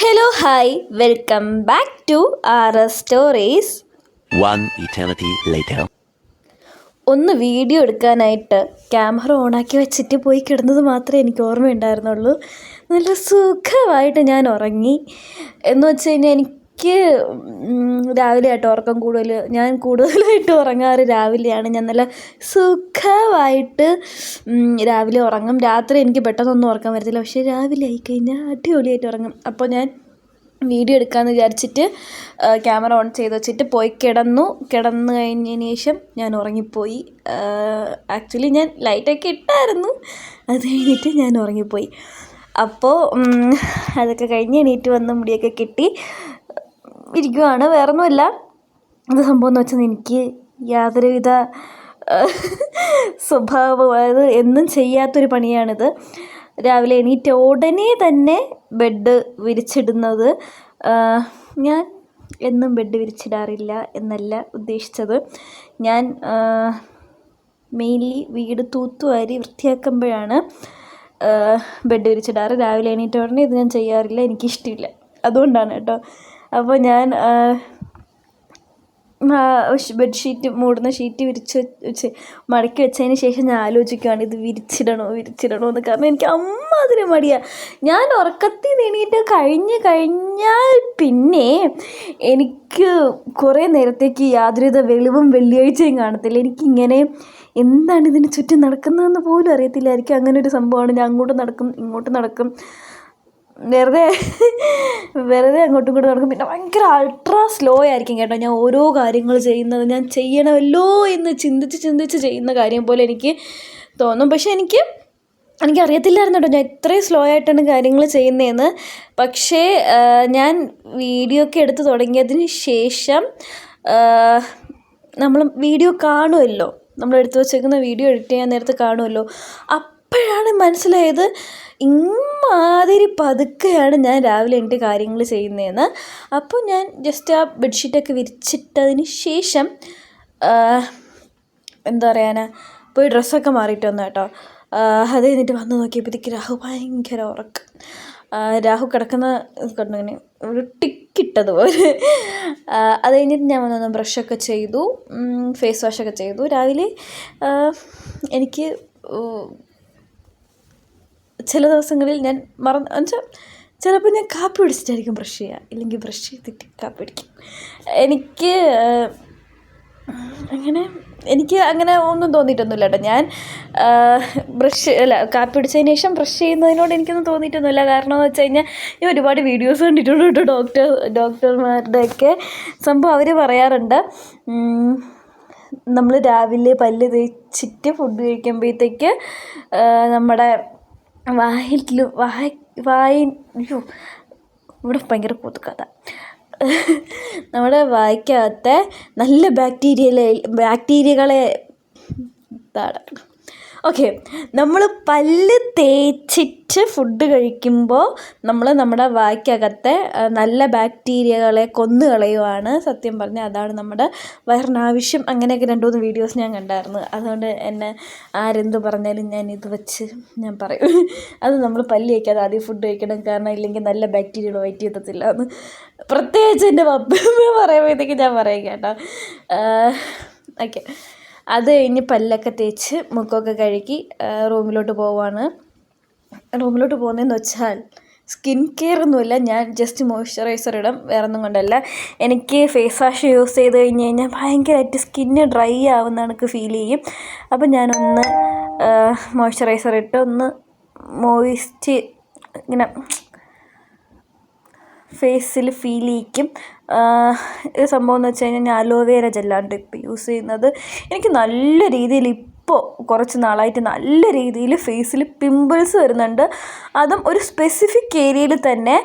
Hello hi welcome back to R S stories. ഒന്ന് video എടുക്കാനായിട്ട് camera ഓണാക്കി വെച്ചിട്ട് പോയി കിടന്നത് മാത്രമേ എനിക്ക് ഓർമ്മയുണ്ടായിരുന്നുള്ളൂ. നല്ല സുഖമായിട്ട് ഞാൻ ഉറങ്ങി. എന്ന് വെച്ച് കഴിഞ്ഞാൽ എനിക്ക് ഉം, രാവിലെ ആയിട്ട് ഉറക്കം കൂടുതൽ ഞാൻ കൂടുതലായിട്ട് ഉറങ്ങാറ് രാവിലെയാണ്. ഞാൻ നല്ല സുഖമായിട്ട് രാവിലെ ഉറങ്ങും. രാത്രി എനിക്ക് പെട്ടെന്നൊന്നും ഉറക്കാൻ വരത്തില്ല. പക്ഷേ രാവിലെ ആയിക്കഴിഞ്ഞാൽ അടിപൊളിയായിട്ട് ഉറങ്ങും. അപ്പോൾ ഞാൻ വീഡിയോ എടുക്കാമെന്ന് വിചാരിച്ചിട്ട് ക്യാമറ ഓൺ ചെയ്ത് വെച്ചിട്ട് പോയി കിടന്നു. കിടന്നു കഴിഞ്ഞതിന് ശേഷം ഞാൻ ഉറങ്ങിപ്പോയി. ആക്ച്വലി ഞാൻ ലൈറ്റൊക്കെ ഇട്ടായിരുന്നു. അത് കഴിഞ്ഞിട്ട് ഞാൻ ഉറങ്ങിപ്പോയി. അപ്പോൾ അതൊക്കെ കഴിഞ്ഞ് എണീറ്റ് വന്ന് മുടിയൊക്കെ കെട്ടി ഇരിക്കുവാണ്. വേറൊന്നുമല്ല. അത് സംഭവം എന്ന് വെച്ചാൽ എനിക്ക് യാതൊരുവിധ സ്വഭാവം അതായത് എന്നും ചെയ്യാത്തൊരു പണിയാണിത്. രാവിലെ എണീറ്റ ഉടനെ തന്നെ ബെഡ് വിരിച്ചിടുന്നത് ഞാൻ എന്നും ബെഡ് വിരിച്ചിടാറില്ല എന്നല്ല ഉദ്ദേശിച്ചത്. ഞാൻ മെയിൻലി വീട് തൂത്തുവാരി വൃത്തിയാക്കുമ്പോഴാണ് ബെഡ് വിരിച്ചിടാറ്. രാവിലെ എണീറ്റ ഉടനെ ഇത് ഞാൻ ചെയ്യാറില്ല. എനിക്കിഷ്ടമില്ല അതുകൊണ്ടാണ് കേട്ടോ. അപ്പോൾ ഞാൻ ബെഡ്ഷീറ്റ് മൂടുന്ന ഷീറ്റ് വിരിച്ച് വെച്ച് മടക്കി വെച്ചതിന് ശേഷം ഞാൻ ആലോചിക്കുകയാണ് ഇത് വിരിച്ചിടണോ വിരിച്ചിടണോ എന്ന്. കാരണം എനിക്ക് അമ്മാതിരി മടിയാണ് ഞാൻ ഉറക്കത്തിൽ നേടിയിട്ട് കഴിഞ്ഞ് കഴിഞ്ഞാൽ പിന്നെ എനിക്ക് കുറേ നേരത്തേക്ക് യാതൊരുവിധ വെളിവും വെള്ളിയാഴ്ചയും കാണത്തില്ല. എനിക്കിങ്ങനെ എന്താണ് ഇതിന് ചുറ്റും നടക്കുന്നതെന്ന് പോലും അറിയത്തില്ലായിരിക്കും അങ്ങനെ ഒരു സംഭവമാണ്. ഞാൻ അങ്ങോട്ട് നടക്കും ഇങ്ങോട്ട് നടക്കും. വെറുതെ വെറുതെ അങ്ങോട്ടും ഇങ്ങോട്ടും നടക്കും. പിന്നെ ഭയങ്കര അൾട്രാ സ്ലോ ആയിരിക്കും കേട്ടോ ഞാൻ ഓരോ കാര്യങ്ങൾ ചെയ്യുന്നത്. ഞാൻ ചെയ്യണമല്ലോ എന്ന് ചിന്തിച്ച് ചിന്തിച്ച് ചെയ്യുന്ന കാര്യം പോലെ എനിക്ക് തോന്നും. പക്ഷേ എനിക്ക് എനിക്ക് അറിയത്തില്ലായിരുന്നു കേട്ടോ ഞാൻ ഇത്രയും സ്ലോ ആയിട്ടാണ് കാര്യങ്ങൾ ചെയ്യുന്നതെന്ന്. പക്ഷേ ഞാൻ വീഡിയോ ഒക്കെ എടുത്ത് തുടങ്ങിയതിന് ശേഷം നമ്മൾ വീഡിയോ കാണുമല്ലോ. നമ്മൾ എടുത്തു വച്ചേക്കുന്ന വീഡിയോ എഡിറ്റ് ചെയ്യാൻ നേരത്തെ കാണുമല്ലോ. അപ്പോഴാണ് മനസ്സിലായത് ഇമ്മാതിരി പതുക്കെയാണ് ഞാൻ രാവിലെ എന്റെ കാര്യങ്ങൾ ചെയ്യുന്നതെന്ന്. അപ്പോൾ ഞാൻ ജസ്റ്റ് ആ ബെഡ്ഷീറ്റൊക്കെ വിരിച്ചിട്ടതിന് ശേഷം എന്താ പറയാനാ പോയി ഡ്രസ്സൊക്കെ മാറിയിട്ട് വന്നു കേട്ടോ അത് കഴിഞ്ഞിട്ട് വന്ന് നോക്കിയപ്പോഴത്തേക്ക് രാഹു ഭയങ്കര ഉറക്കം. രാഹു കിടക്കുന്ന കണ്ടിങ്ങനെ ഒരു ടിക്കിട്ടതുപോലെ. അത് കഴിഞ്ഞിട്ട് ഞാൻ വന്നൊന്ന് ബ്രഷൊക്കെ ചെയ്തു ഫേസ് വാഷൊക്കെ ചെയ്തു. രാവിലെ എനിക്ക് ചില ദിവസങ്ങളിൽ ഞാൻ മറന്ന് എന്നുവെച്ചാൽ ചിലപ്പോൾ ഞാൻ കാപ്പി പിടിച്ചിട്ടായിരിക്കും ബ്രഷ് ചെയ്യുക. ഇല്ലെങ്കിൽ ബ്രഷ് ചെയ്തിട്ട് കാപ്പി പിടിക്കും എനിക്ക് അങ്ങനെ എനിക്ക് അങ്ങനെ ഒന്നും തോന്നിയിട്ടൊന്നുമില്ല കേട്ടോ. ഞാൻ ബ്രഷ് അല്ല കാപ്പി പിടിച്ചതിന് ശേഷം ബ്രഷ് ചെയ്യുന്നതിനോട് എനിക്കൊന്നും തോന്നിയിട്ടൊന്നുമില്ല. കാരണം എന്ന് വെച്ച് കഴിഞ്ഞാൽ ഞാൻ ഒരുപാട് വീഡിയോസ് കണ്ടിട്ടുണ്ട് കേട്ടോ ഡോക്ടർ ഡോക്ടർമാരുടെയൊക്കെ സംഭവം അവർ പറയാറുണ്ട്. നമ്മൾ രാവിലെ പല്ല് തേച്ചിട്ട് ഫുഡ് കഴിക്കുമ്പോഴത്തേക്ക് നമ്മുടെ വായിൽ വായ വായി അയ്യോ ഇവിടെ ഭയങ്കര കൊതുകഥ നമ്മുടെ വായ്ക്കകത്തെ നല്ല ബാക്ടീരിയയിലെ ബാക്ടീരിയകളെ ഇതാണ്. ഓക്കെ. നമ്മൾ പല്ല് തേച്ചിട്ട് ഫുഡ് കഴിക്കുമ്പോൾ നമ്മൾ നമ്മുടെ വായ്ക്കകത്തെ നല്ല ബാക്ടീരിയകളെ കൊന്നു കളയുവാണ് സത്യം പറഞ്ഞാൽ അതാണ് നമ്മുടെ വയറിനാവശ്യം. അങ്ങനെയൊക്കെ രണ്ട് മൂന്ന് വീഡിയോസ് ഞാൻ കണ്ടായിരുന്നു. അതുകൊണ്ട് എന്നെ ആരെന്ത് പറഞ്ഞാലും ഞാൻ ഇത് വെച്ച് ഞാൻ പറയും. അത് നമ്മൾ പല്ല് കഴിക്കാതെ ആദ്യം ഫുഡ് കഴിക്കണം. കാരണം ഇല്ലെങ്കിൽ നല്ല ബാക്ടീരിയകൾ വയറ്റി എത്തത്തില്ല എന്ന് പ്രത്യേകിച്ച് എന്റെ പപ്പ പറയുമ്പോഴത്തേക്ക് ഞാൻ പറയും കേട്ടോ. ഓക്കെ. അത് കഴിഞ്ഞ് പല്ലൊക്കെ തേച്ച് മുഖമൊക്കെ കഴുകി റൂമിലോട്ട് പോവാണ്. റൂമിലോട്ട് പോകുന്നതെന്ന് വെച്ചാൽ സ്കിൻ കെയർ ഒന്നുമില്ല. ഞാൻ ജസ്റ്റ് മോയ്സ്ചറൈസർ ഇടും. വേറെ ഒന്നും കൊണ്ടല്ല. എനിക്ക് ഫേസ് വാഷ് യൂസ് ചെയ്ത് കഴിഞ്ഞ് കഴിഞ്ഞാൽ ഭയങ്കരമായിട്ട് സ്കിന്ന് ഡ്രൈ ആവുന്ന കണക്ക് ഫീൽ ചെയ്യും. അപ്പം ഞാനൊന്ന് മോയ്സ്ചറൈസർ ഇട്ട് ഒന്ന് മോയിസ്റ്റ് ഇങ്ങനെ ഫേസിൽ ഫീൽ ചെയ്യിക്കും. ഇത് സംഭവം എന്ന് വെച്ച് കഴിഞ്ഞാൽ ഞാൻ അലോവേര ജെല്ലാണ് ഇപ്പോൾ യൂസ് ചെയ്യുന്നത്. എനിക്ക് നല്ല രീതിയിൽ ഇപ്പോൾ കുറച്ച് നാളായിട്ട് നല്ല രീതിയിൽ ഫേസിൽ പിമ്പിൾസ് വരുന്നുണ്ട്. അതും ഒരു സ്പെസിഫിക് ഏരിയയിൽ തന്നെ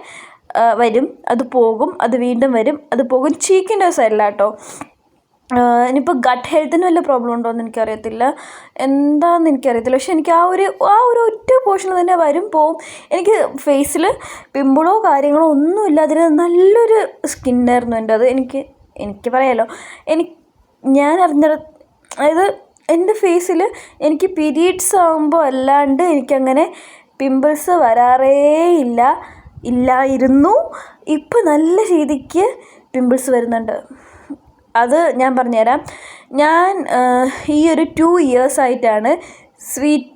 വരും. അത് പോകും അത് വീണ്ടും വരും. അത് പോകും. ചീക്കിന്റെ സൈഡിലാണ് കേട്ടോ ഇനിയിപ്പോൾ ഗട്ട് ഹെൽത്തിന് വല്ല പ്രോബ്ലം ഉണ്ടോ എന്ന് എനിക്കറിയത്തില്ല. എന്താണെന്ന് എനിക്കറിയത്തില്ല. പക്ഷെ എനിക്ക് ആ ഒരു ആ ഒരു ഒറ്റ പോർഷനിൽ തന്നെ വരും പോവും. എനിക്ക് ഫേസിൽ പിമ്പിളോ കാര്യങ്ങളോ ഒന്നുമില്ല. അതിന് നല്ലൊരു സ്കിന്നായിരുന്നു എന്റെ അത്. എനിക്ക് എനിക്ക് പറയാലോ എനിക്ക് ഞാൻ അറിഞ്ഞ അതായത് എന്റെ ഫേസിൽ എനിക്ക് പീരീഡ്സ് ആകുമ്പോൾ അല്ലാണ്ട് എനിക്കങ്ങനെ പിമ്പിൾസ് വരാറേ ഇല്ല. ഇല്ലായിരുന്നു. ഇപ്പം നല്ല രീതിക്ക് പിമ്പിൾസ് വരുന്നുണ്ട്. അത് ഞാൻ പറഞ്ഞുതരാം. ഞാൻ ഈ ഒരു ടു ഇയേഴ്സായിട്ടാണ് സ്വീറ്റ്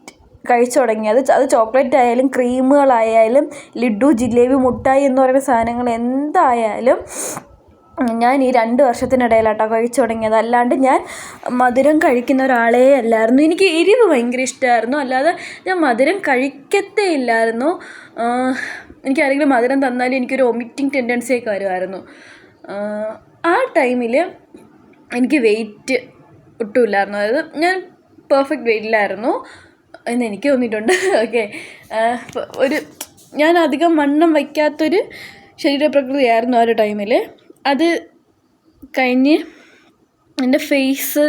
കഴിച്ചു തുടങ്ങിയത്. അത് ചോക്ലേറ്റ് ആയാലും ക്രീമുകളായാലും ലഡു ജിലേബി മുട്ടായി എന്ന് പറയുന്ന സാധനങ്ങൾ എന്തായാലും ഞാൻ ഈ രണ്ട് വർഷത്തിനിടയിലാട്ടോ കഴിച്ചു തുടങ്ങിയത്. അല്ലാണ്ട് ഞാൻ മധുരം കഴിക്കുന്ന ഒരാളേ അല്ലായിരുന്നു. എനിക്ക് എരിവ് ഭയങ്കര ഇഷ്ടമായിരുന്നു. അല്ലാതെ ഞാൻ മധുരം കഴിക്കത്തേ ഇല്ലായിരുന്നു. എനിക്ക് ആരെങ്കിലും മധുരം തന്നാലും എനിക്കൊരു ഒമിറ്റിംഗ് ടെൻഡൻസിയൊക്കെ വരുമായിരുന്നു. ആ ടൈമിൽ എനിക്ക് വെയിറ്റ് ഒട്ടുമില്ലായിരുന്നു. അതായത് ഞാൻ പെർഫെക്റ്റ് വെയിറ്റിലായിരുന്നു എന്ന് എനിക്ക് തോന്നിയിട്ടുണ്ട്. ഓക്കെ ഒരു ഞാൻ അധികം വണ്ണം വയ്ക്കാത്തൊരു ശരീരപ്രകൃതിയായിരുന്നു ആ ഒരു ടൈമിൽ അത് കഴിഞ്ഞ് എന്റെ ഫേസ്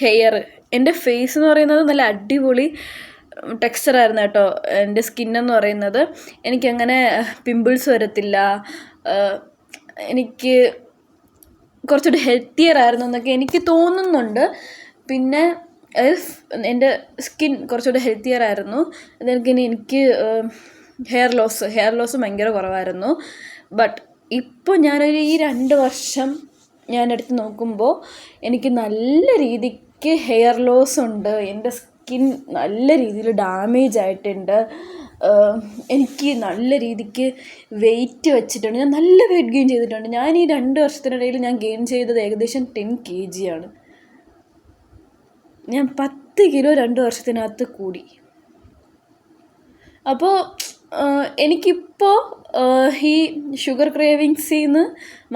ഹെയർ എന്റെ ഫേസ് എന്ന് പറയുന്നത് നല്ല അടിപൊളി ടെക്സ്ചറായിരുന്നു കേട്ടോ. എന്റെ സ്കിന്നെന്ന് പറയുന്നത്. എനിക്കങ്ങനെ പിമ്പിൾസ് വരത്തില്ല. എനിക്ക് കുറച്ചുകൂടി ഹെൽത്തിയർ ആയിരുന്നു എന്നൊക്കെ എനിക്ക് തോന്നുന്നുണ്ട്. പിന്നെ എന്റെ സ്കിൻ കുറച്ചുകൂടി ഹെൽത്തിയർ ആയിരുന്നു. അതെനിക്കിനി എനിക്ക് ഹെയർ ലോസ് ഹെയർ ലോസ് ഭയങ്കര കുറവായിരുന്നു. ബട്ട് ഇപ്പോൾ ഞാനൊരു ഈ രണ്ട് വർഷം ഞാൻ എടുത്ത് നോക്കുമ്പോൾ എനിക്ക് നല്ല രീതിക്ക് ഹെയർ ലോസ് ഉണ്ട്. എന്റെ സ്കിൻ നല്ല രീതിയിൽ ഡാമേജ് ആയിട്ടുണ്ട്. എനിക്ക് നല്ല രീതിക്ക് വെയിറ്റ് വെച്ചിട്ടുണ്ട്. ഞാൻ നല്ല വെയിറ്റ് ഗെയിൻ ചെയ്തിട്ടുണ്ട്. ഞാൻ ഈ രണ്ട് വർഷത്തിനിടയിൽ ഞാൻ ഗെയിൻ ചെയ്തത് ഏകദേശം ടെൻ കെ ആണ്. ഞാൻ പത്ത് കിലോ രണ്ട് വർഷത്തിനകത്ത് കൂടി. അപ്പോൾ എനിക്കിപ്പോൾ ഈ ഷുഗർ ക്രേവിങ്സിൽ നിന്ന്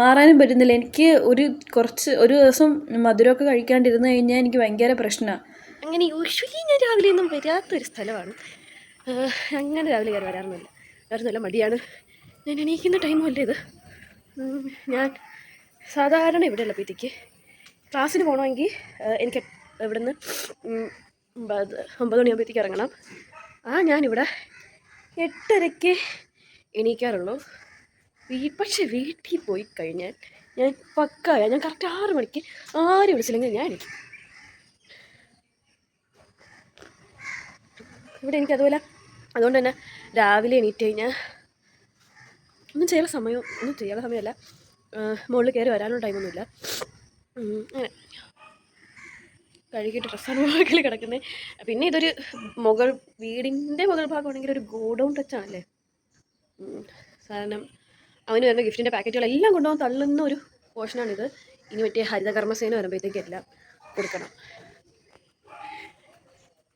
മാറാനും പറ്റുന്നില്ല. എനിക്ക് ഒരു കുറച്ച് ഒരു ദിവസം മധുരമൊക്കെ കഴിക്കാണ്ടിരുന്ന് കഴിഞ്ഞാൽ എനിക്ക് ഭയങ്കര പ്രശ്നമാണ് അങ്ങനെ യൂഷ്വലി ഞാൻ രാവിലെ ഒന്നും വരാത്തൊരു സ്ഥലമാണ്. അങ്ങനെ രാവിലെ കയറി വരാറൊന്നുമില്ല. വേറെ നല്ല മടിയാണ്. ഞാൻ എണീക്കുന്ന ടൈമും അല്ലേ ഇത്? ഞാൻ സാധാരണ ഇവിടെ ഉള്ളപ്പോഴത്തേക്ക് ക്ലാസ്സിന് പോകണമെങ്കിൽ എനിക്ക് ഇവിടെ നിന്ന് ഒമ്പത് മണിയാകുമ്പോഴത്തേക്ക് ഇറങ്ങണം. ആ ഞാനിവിടെ എട്ടരയ്ക്ക് എണീക്കാറുള്ളൂ. വീ പക്ഷേ വീട്ടിൽ പോയി കഴിഞ്ഞാൽ ഞാൻ പക്കായ ഞാൻ കറക്റ്റ് ആറ് മണിക്ക് ആരും വിളിച്ചില്ലെങ്കിൽ ഞാൻ എണീക്കും. ഇവിടെ എനിക്ക് അതുപോലെ അതുകൊണ്ട് തന്നെ രാവിലെ എണീറ്റ് കഴിഞ്ഞാൽ ഒന്നും ചെയ്യാൻ സമയം ഒന്നും ചെയ്യാൻ സമയമല്ല. മുകളിൽ കയറി വരാനുള്ള ടൈമൊന്നുമില്ല അങ്ങനെ. കഴുകിയിട്ട് ഡ്രസ്സാണ് മുകളിൽ കിടക്കുന്നത് പിന്നെ ഇതൊരു മുകൾ വീടിന്റെ മുകൾ ഭാഗമാണെങ്കിൽ ഒരു ഗോഡൗൺ ടച്ചാണല്ലേ കാരണം അവന് വരുന്ന ഗിഫ്റ്റിന്റെ പാക്കറ്റുകളെല്ലാം കൊണ്ടുപോകാൻ തള്ളുന്ന ഒരു പോർഷനാണിത് ഇനി മറ്റേ ഹരിതകർമ്മസേന വരുമ്പോഴത്തേക്കെല്ലാം കൊടുക്കണം.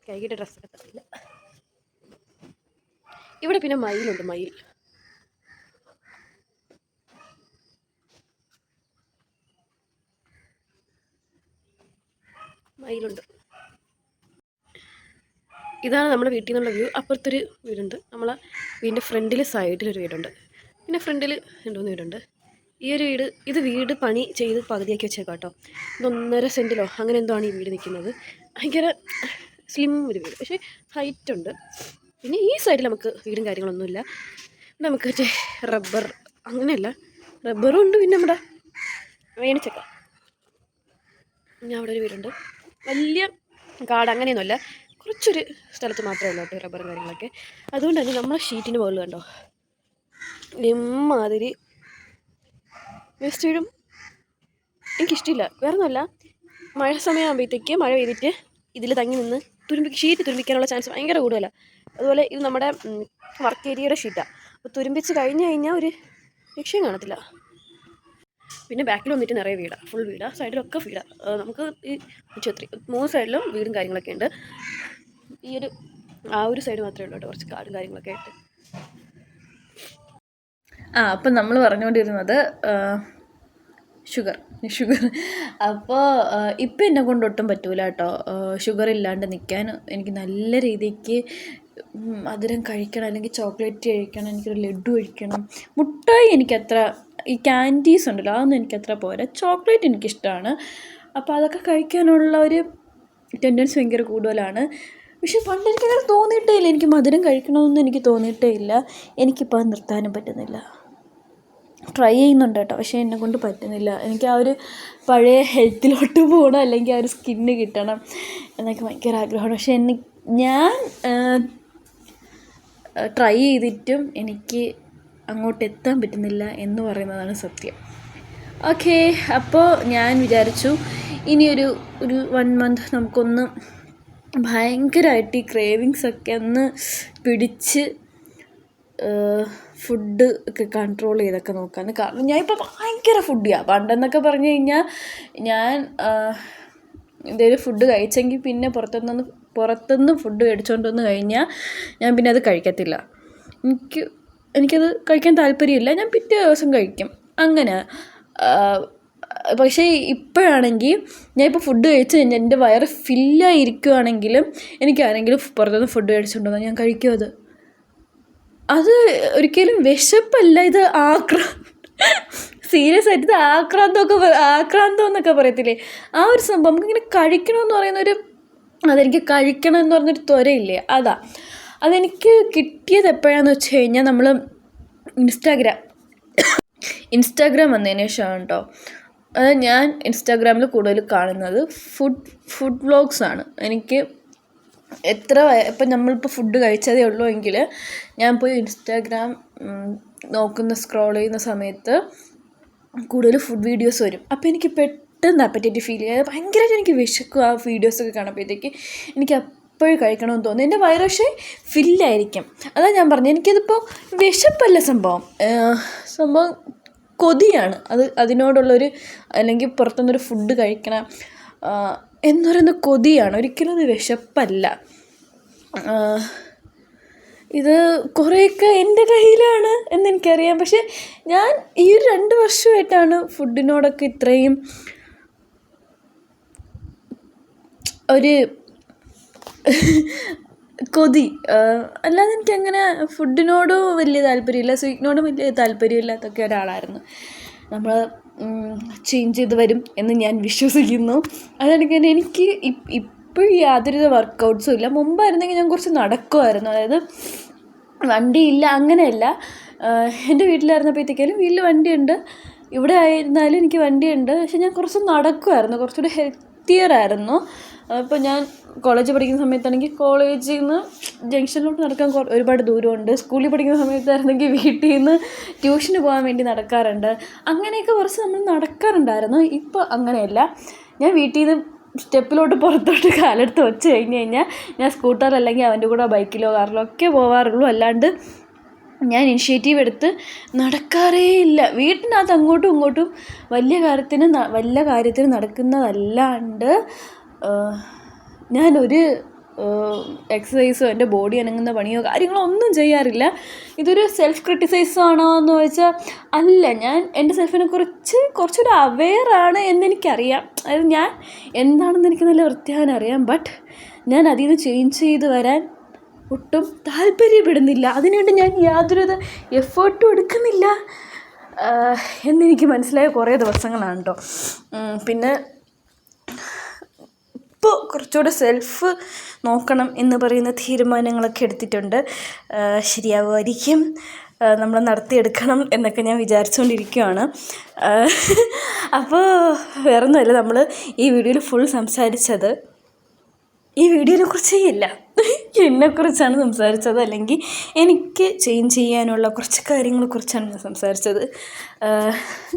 കഴുകിയിട്ട് ഡ്രസ്സൊക്കെ തള്ളില്ല ഇവിടെ പിന്നെ മയിലുണ്ട് മയിൽ. മയിലുണ്ട്. ഇതാണ് നമ്മുടെ വീട്ടിൽ നിന്നുള്ള വ്യൂ. അപ്പുറത്തൊരു വീടുണ്ട്. നമ്മളെ വീടിന്റെ ഫ്രണ്ടിൽ സൈഡിലൊരു വീടുണ്ട്. പിന്നെ ഫ്രണ്ടിൽ രണ്ട് മൂന്ന് വീടുണ്ട്. ഈ ഒരു വീട് ഇത് വീട് പണി ചെയ്ത് പകുതിയാക്കി വെച്ചേക്കാം കേട്ടോ ഇത് ഒന്നര സെന്റിലോ അങ്ങനെ എന്തോ ആണ് ഈ വീട് നിൽക്കുന്നത്. ഭയങ്കര സ്ലിം ഒരു വീട്. പക്ഷേ ഹൈറ്റ് ഉണ്ട്. പിന്നെ ഈ സൈഡിൽ നമുക്ക് വീടും കാര്യങ്ങളൊന്നുമില്ല. നമുക്ക് മറ്റേ റബ്ബർ അങ്ങനെയല്ല. റബ്ബറും ഉണ്ട് പിന്നെ നമ്മുടെ വേണിച്ചക്ക. ഞാൻ അവിടെ ഒരു വീടുണ്ട്. വലിയ കാട് അങ്ങനെയൊന്നുമല്ല. കുറച്ചൊരു സ്ഥലത്ത് മാത്രമേ ഉള്ളൂ കേട്ടോ റബ്ബറും കാര്യങ്ങളൊക്കെ. അതുകൊണ്ട് തന്നെ നമ്മളെ ഷീറ്റിന് മുകളിൽ കണ്ടോ? ഇമ്മാതിരി. വേസ്റ്റ് വീടും എനിക്കിഷ്ടമില്ല വേറെ ഒന്നുമല്ല മഴ സമയമാകുമ്പോഴത്തേക്ക് മഴ പെയ്തിട്ട് ഇതിൽ തങ്ങി നിന്ന് തുരുമ്പി ഷീറ്റ് തുരുമ്പിക്കാനുള്ള ചാൻസ് ഭയങ്കര കൂടുതലാണ് അതുപോലെ ഇത് നമ്മുടെ വർക്ക് ഏരിയയുടെ ഷീറ്റാണ് അപ്പോൾ തുരുമ്പിച്ച് കഴിഞ്ഞ് കഴിഞ്ഞാൽ ഒരു ലക്ഷ്യം കാണത്തില്ല. പിന്നെ ബാക്കിൽ വന്നിട്ട് നിറയെ വീടാണ് ഫുൾ വീടാണ് സൈഡിലൊക്കെ വീടാണ് നമുക്ക് ഈ ഉച്ചത്തിരി മൂന്ന് സൈഡിലും വീടും കാര്യങ്ങളൊക്കെ ഉണ്ട്. ഈ ഒരു ആ ഒരു സൈഡ് മാത്രമേ ഉള്ളൂ കുറച്ച് കാടും കാര്യങ്ങളൊക്കെ ആയിട്ട്. ആ അപ്പം നമ്മൾ പറഞ്ഞുകൊണ്ടിരുന്നത് ഷുഗർ ഷുഗർ അപ്പോൾ ഇപ്പം എന്നെ കൊണ്ട് ഒട്ടും പറ്റൂല കേട്ടോ. ഷുഗർ ഇല്ലാണ്ട് നിൽക്കാൻ എനിക്ക് നല്ല രീതിക്ക് മധുരം കഴിക്കണം അല്ലെങ്കിൽ ചോക്ലേറ്റ് കഴിക്കണം എനിക്കൊരു ലഡു കഴിക്കണം. മുട്ടായി എനിക്കത്ര ഈ ക്യാൻഡീസ് ഉണ്ടല്ലോ അതൊന്നും എനിക്കത്ര പോരാ. ചോക്ലേറ്റ് എനിക്കിഷ്ടമാണ് അപ്പോൾ അതൊക്കെ കഴിക്കാനുള്ള ഒരു ടെൻഡൻസി ഭയങ്കര കൂടുതലാണ്. പക്ഷെ പണ്ട് എനിക്കങ്ങനെ തോന്നിയിട്ടേ ഇല്ല. എനിക്ക് മധുരം കഴിക്കണമെന്നൊന്നും എനിക്ക് തോന്നിയിട്ടേ ഇല്ല. എനിക്കിപ്പോൾ നിർത്താനും പറ്റുന്നില്ല. ട്രൈ ചെയ്യുന്നുണ്ട് കേട്ടോ. പക്ഷേ എന്നെ കൊണ്ട് പറ്റുന്നില്ല. എനിക്ക് ആ ഒരു പഴയ ഹെൽത്തിലോട്ട് പോകണം അല്ലെങ്കിൽ ആ ഒരു സ്കിന്ന് കിട്ടണം എന്നൊക്കെ ഭയങ്കര ആഗ്രഹമാണ്. പക്ഷേ എന്നെ ഞാൻ ട്രൈ ചെയ്തിട്ടും എനിക്ക് അങ്ങോട്ട് എത്താൻ പറ്റുന്നില്ല എന്ന് പറയുന്നതാണ് സത്യം. ഓക്കെ അപ്പോൾ ഞാൻ വിചാരിച്ചു ഇനിയൊരു ഒരു വൺ മന്ത് നമുക്കൊന്ന് ഭയങ്കരമായിട്ട് ഈ ക്രേവിങ്സ് ഒക്കെ ഒന്ന് പിടിച്ച് ഫുഡ് ഒക്കെ കൺട്രോൾ ചെയ്തൊക്കെ നോക്കാമെന്ന് കാരണം ഞാൻ ഇപ്പോൾ ഭയങ്കര ഫുഡിയാണ് പണ്ടെന്നൊക്കെ പറഞ്ഞു കഴിഞ്ഞാൽ ഞാൻ എന്തെങ്കിലും ഫുഡ് കഴിച്ചെങ്കിൽ പിന്നെ പുറത്തുനിന്ന് പുറത്തുനിന്ന് ഫുഡ് മേടിച്ചുകൊണ്ട് വന്ന് കഴിഞ്ഞാൽ ഞാൻ പിന്നെ അത് കഴിക്കത്തില്ല. എനിക്ക് എനിക്കത് കഴിക്കാൻ താല്പര്യമില്ല. ഞാൻ പിറ്റേ ദിവസം കഴിക്കും. അങ്ങനെ പക്ഷേ ഇപ്പോഴാണെങ്കിൽ ഞാൻ ഇപ്പോൾ ഫുഡ് കഴിച്ച് കഴിഞ്ഞാൽ എന്റെ വയറ് ഫില്ലായിരിക്കുവാണെങ്കിലും എനിക്ക് ആരെങ്കിലും പുറത്തുനിന്ന് ഫുഡ് വന്നാൽ ഞാൻ കഴിക്കും അത്. അത് ഒരിക്കലും വിശപ്പല്ല. ഇത് ആക്രാ സീരിയസ് ആയിട്ട് ഇത് ആക്രാന്തമൊക്കെ ആക്രാന്തം എന്നൊക്കെ പറയത്തില്ലേ? ആ ഒരു സംഭവം. നമുക്കിങ്ങനെ കഴിക്കണമെന്ന് പറയുന്നൊരു അതെനിക്ക് കഴിക്കണം എന്ന് പറഞ്ഞൊരു ത്വരയില്ലേ? അതാ. അതെനിക്ക് കിട്ടിയത് എപ്പോഴാന്ന് വെച്ച് കഴിഞ്ഞാൽ നമ്മൾ ഇൻസ്റ്റാഗ്രാം ഇൻസ്റ്റാഗ്രാം വന്നതിന് ശേഷമാണ് കേട്ടോ അത് ഞാൻ ഇൻസ്റ്റാഗ്രാമിൽ കൂടുതൽ കാണുന്നത് ഫുഡ് ഫുഡ് വ്ളോഗ്സ് ആണ്. എനിക്ക് എത്ര ഇപ്പം നമ്മളിപ്പോൾ ഫുഡ് കഴിച്ചതേ ഉള്ളൂ എങ്കിൽ ഞാൻ പോയി ഇൻസ്റ്റാഗ്രാം നോക്കുന്ന സ്ക്രോൾ ചെയ്യുന്ന സമയത്ത് കൂടുതൽ ഫുഡ് വീഡിയോസ് വരും. അപ്പോൾ എനിക്ക് പെട്ടെന്ന് അപ്പറ്റേറ്റ് ഫീൽ ചെയ്യുക ഭയങ്കരമായിട്ട് എനിക്ക് വിശക്കും ആ വീഡിയോസൊക്കെ കാണുമ്പോഴത്തേക്ക്. എനിക്ക് എപ്പോഴും കഴിക്കണമെന്ന് തോന്നുന്നു എന്റെ വയറ് പക്ഷേ ഫില്ലായിരിക്കും അതാണ് ഞാൻ പറഞ്ഞത്. എനിക്കതിപ്പോൾ വിശപ്പല്ല സംഭവം. സംഭവം കൊതിയാണ്. അത് അതിനോടുള്ളൊരു അല്ലെങ്കിൽ പുറത്തുനിന്നൊരു ഫുഡ് കഴിക്കണം എന്ന് പറയുന്ന കൊതിയാണ്. ഒരിക്കലും അത് വിശപ്പല്ല. ഇത് കുറേയൊക്കെ എന്റെ കയ്യിലാണ് എന്നെനിക്കറിയാം പക്ഷേ ഞാൻ ഈ ഒരു രണ്ട് വർഷമായിട്ടാണ് ഫുഡിനോടൊക്കെ ഇത്രയും ഒരു കൊതി. അല്ലാതെ എനിക്കങ്ങനെ ഫുഡിനോട് വലിയ താല്പര്യമില്ല സ്വീറ്റിനോടും വലിയ താല്പര്യമില്ലാത്തൊക്കെ ഒരാളായിരുന്നു. നമ്മൾ ചേഞ്ച് ചെയ്ത് വരും എന്ന് ഞാൻ വിശ്വസിക്കുന്നു. അതെനിക്ക് എനിക്ക് ഇപ്പോഴും യാതൊരുവിധ വർക്കൗട്ട്സും ഇല്ല. മുമ്പായിരുന്നെങ്കിൽ ഞാൻ കുറച്ച് നടക്കുമായിരുന്നു. അതായത് വണ്ടിയില്ല അങ്ങനെയല്ല. എന്റെ വീട്ടിലായിരുന്നപ്പോഴത്തേക്കാലും വീട്ടിൽ വണ്ടിയുണ്ട്. ഇവിടെ ആയിരുന്നാലും എനിക്ക് വണ്ടിയുണ്ട്. പക്ഷെ ഞാൻ കുറച്ച് നടക്കുമായിരുന്നു. കുറച്ചുകൂടി ഹെൽത്തിയർ ആയിരുന്നു. അപ്പോൾ ഞാൻ കോളേജിൽ പഠിക്കുന്ന സമയത്താണെങ്കിൽ കോളേജിൽ നിന്ന് ജംഗ്ഷനിലോട്ട് നടക്കാൻ ഒരുപാട് ദൂരമുണ്ട്. സ്കൂളിൽ പഠിക്കുന്ന സമയത്തായിരുന്നെങ്കിൽ വീട്ടിൽ നിന്ന് ട്യൂഷന് പോകാൻ വേണ്ടി നടക്കാറുണ്ട്. അങ്ങനെയൊക്കെ കുറച്ച് നമ്മൾ നടക്കാറുണ്ടായിരുന്നു. ഇപ്പോൾ അങ്ങനെയല്ല. ഞാൻ വീട്ടിൽ നിന്ന് സ്റ്റെപ്പിലോട്ട് പുറത്തോട്ട് കാലെടുത്ത് വെച്ച് കഴിഞ്ഞ് കഴിഞ്ഞാൽ ഞാൻ സ്കൂട്ടർ അല്ലെങ്കിൽ അവന്റെ കൂടെ ബൈക്കിലോ കാറിലോ ഒക്കെ പോവാറുള്ളൂ. അല്ലാണ്ട് ഞാൻ ഇനിഷ്യേറ്റീവ് എടുത്ത് നടക്കാറേ ഇല്ല. വീട്ടിനകത്ത് അങ്ങോട്ടും ഇങ്ങോട്ടും വലിയ കാര്യത്തിന് വല്ല കാര്യത്തിന് നടക്കുന്നതല്ലാണ്ട് ഞാനൊരു എക്സസൈസോ എന്റെ ബോഡി അനങ്ങുന്ന പണിയോ കാര്യങ്ങളോ ഒന്നും ചെയ്യാറില്ല. ഇതൊരു സെൽഫ് ക്രിട്ടിസൈസ് ആണോ എന്ന് ചോദിച്ചാൽ അല്ല ഞാൻ എന്റെ സെൽഫിനെ കുറിച്ച് കുറച്ചൊരു അവെയറാണ് എന്നെനിക്കറിയാം. അതായത് ഞാൻ എന്താണെന്ന് എനിക്ക് നല്ല വൃത്തിയാകാൻ അറിയാം ബട്ട് ഞാൻ അതിൽ നിന്ന് ചേഞ്ച് ചെയ്ത് വരാൻ ഒട്ടും താല്പര്യപ്പെടുന്നില്ല. അതിനുവേണ്ടി ഞാൻ യാതൊരുവിധ എഫേർട്ടും എടുക്കുന്നില്ല. എന്നെനിക്ക് മനസ്സിലായ കുറേ ദിവസങ്ങളാണ് കേട്ടോ പിന്നെ ഇപ്പോൾ കുറച്ചുകൂടെ സെൽഫ് നോക്കണം എന്ന് പറയുന്ന തീരുമാനങ്ങളൊക്കെ എടുത്തിട്ടുണ്ട്. ശരിയാവുമായിരിക്കും. നമ്മൾ നടത്തിയെടുക്കണം എന്നൊക്കെ ഞാൻ വിചാരിച്ചുകൊണ്ടിരിക്കുകയാണ് അപ്പോൾ വേറൊന്നുമല്ല നമ്മൾ ഈ വീഡിയോയിൽ ഫുൾ സംസാരിച്ചത് ഈ വീഡിയോനെ കുറിച്ചേ ഇല്ല എന്നെക്കുറിച്ചാണ് സംസാരിച്ചത്. അല്ലെങ്കിൽ എനിക്ക് ചേഞ്ച് ചെയ്യാനുള്ള കുറച്ച് കാര്യങ്ങളെക്കുറിച്ചാണ് ഞാൻ സംസാരിച്ചത്.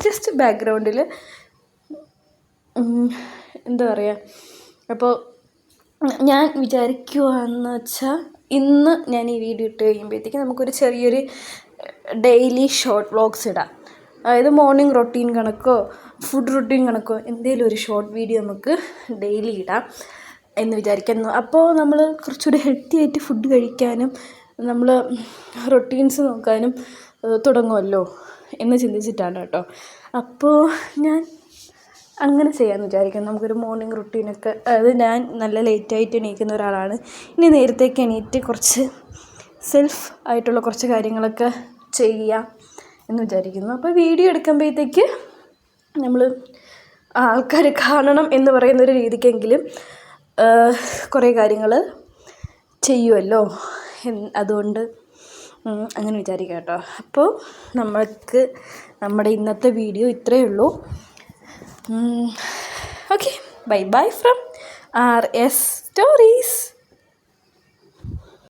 ജസ്റ്റ് ബാക്ക്ഗ്രൗണ്ടിൽ എന്താ പറയുക അപ്പോൾ ഞാൻ വിചാരിക്കുകയെന്ന് വെച്ചാൽ ഇന്ന് ഞാൻ ഈ വീഡിയോ ഇട്ട് കഴിയുമ്പോഴത്തേക്ക് നമുക്കൊരു ചെറിയൊരു ഡെയിലി ഷോർട്ട് വ്ളോഗ്സ് ഇടാം. അതായത് മോർണിംഗ് റൊട്ടീൻ കണക്കോ ഫുഡ് റൊട്ടീൻ കണക്കോ എന്തെങ്കിലും ഒരു ഷോർട്ട് വീഡിയോ നമുക്ക് ഡെയിലി ഇടാം എന്ന് വിചാരിക്കുന്നു. അപ്പോൾ നമ്മൾ കുറച്ചുകൂടി ഹെൽത്തി ആയിട്ട് ഫുഡ് കഴിക്കാനും നമ്മൾ റൊട്ടീൻസ് നോക്കാനും തുടങ്ങുമല്ലോ എന്ന് ചിന്തിച്ചിട്ടാണ് കേട്ടോ. അപ്പോൾ ഞാൻ അങ്ങനെ ചെയ്യാമെന്ന് വിചാരിക്കുന്നു. നമുക്കൊരു മോർണിംഗ് റുട്ടീനൊക്കെ അതായത് ഞാൻ നല്ല ലേറ്റായിട്ട് എണീക്കുന്ന ഒരാളാണ്. ഇനി നേരത്തേക്ക് എണീറ്റ് കുറച്ച് സെൽഫ് ആയിട്ടുള്ള കുറച്ച് കാര്യങ്ങളൊക്കെ ചെയ്യാം എന്ന് വിചാരിക്കുന്നു. അപ്പോൾ വീഡിയോ എടുക്കുമ്പോഴത്തേക്ക് നമ്മൾ ആൾക്കാർ കാണണം എന്ന് പറയുന്നൊരു രീതിക്കെങ്കിലും കുറേ കാര്യങ്ങൾ ചെയ്യുമല്ലോ അതുകൊണ്ട് അങ്ങനെ വിചാരിക്കാം കേട്ടോ. അപ്പോൾ നമ്മൾക്ക് നമ്മുടെ ഇന്നത്തെ വീഡിയോ ഇത്രയേ ഉള്ളൂ. Okay bye bye from R S stories